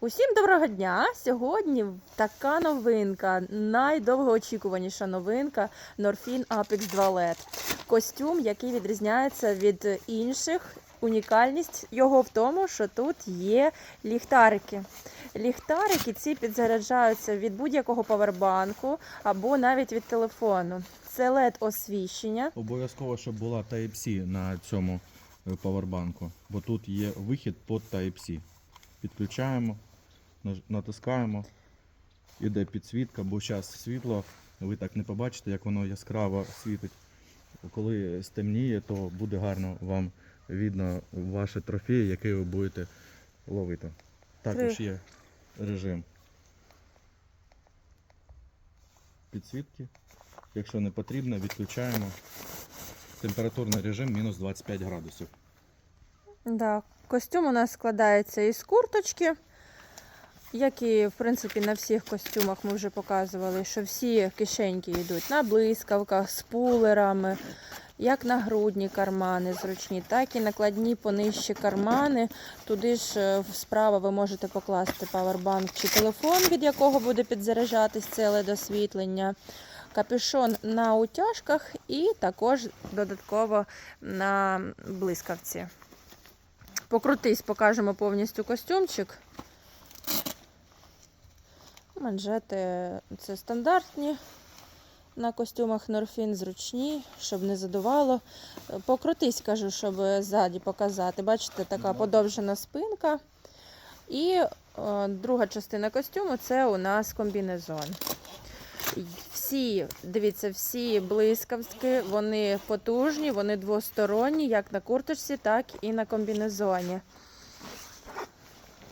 Усім доброго дня! Сьогодні така новинка, найдовгоочікуваніша новинка Norfin Apex 2 LED. Костюм, який відрізняється від інших. Унікальність його в тому, що тут є ліхтарики. Ліхтарики ці підзаряджаються від будь-якого павербанку або навіть від телефону. Це LED освіщення. Обов'язково, щоб була Type-C на цьому е, павербанку, бо тут є вихід під Type-C. Підключаємо, натискаємо, іде підсвітка, бо зараз світло, ви так не побачите, як воно яскраво світить. Коли стемніє, то буде гарно вам видно ваші трофеї, які ви будете ловити. Також є режим підсвітки. Якщо не потрібно, відключаємо. Температурний режим мінус 25 градусів. Да. Костюм у нас складається із курточки, як і в принципі на всіх костюмах ми вже показували, що всі кишеньки йдуть на блискавках, з пулерами, як нагрудні кармани зручні, так і накладні понижчі кармани. Туди ж е, справа ви можете покласти павербанк чи телефон, від якого буде підзаряджатись це LED-освітлення. Капюшон на утяжках і також додатково на блискавці. Покрутись, покажемо повністю костюмчик. Манжети це стандартні на костюмах Норфін, зручні, щоб не задувало. Покрутись, кажу, щоб ззаді показати. Бачите, така Мгм. подовжена спинка. І е, друга частина костюму це у нас комбінезон. Всі, дивіться, всі блискавки, вони потужні, вони двосторонні, як на курточці, так і на комбінезоні.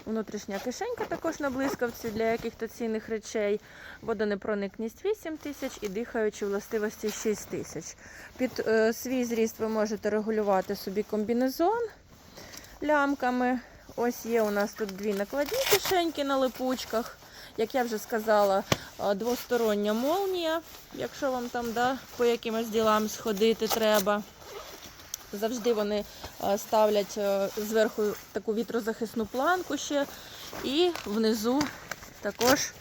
Внутрішня кишенька також на блискавці для яких-то цінних речей. Водонепроникність 8 тисяч і дихаючі властивості 6 тисяч. Під е, свій зріст ви можете регулювати собі комбінезон лямками. Ось є у нас тут дві накладні кишеньки на липучках. Як я вже сказала, е, двостороння молнія, якщо вам там да, по якимось ділам сходити треба. Завжди вони е, ставлять е, зверху таку вітрозахисну планку ще. І внизу також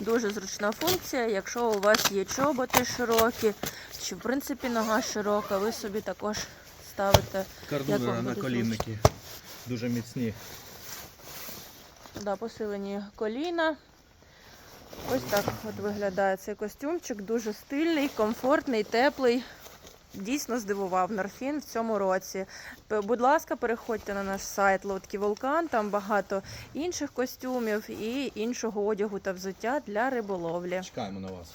дуже зручна функція. Якщо у вас є чоботи широкі, чи в принципі нога широка, ви собі також ставите Кардури буде наколінники. Дуже міцні. да, посилені коліна. Ось так от виглядає цей костюмчик. Дуже стильний, комфортний, теплий. Дійсно здивував Норфін в цьому році. Будь ласка, переходьте на наш сайт Лодки Вулкан. Там багато інших костюмів і іншого одягу та взуття для риболовлі. Чекаємо на вас.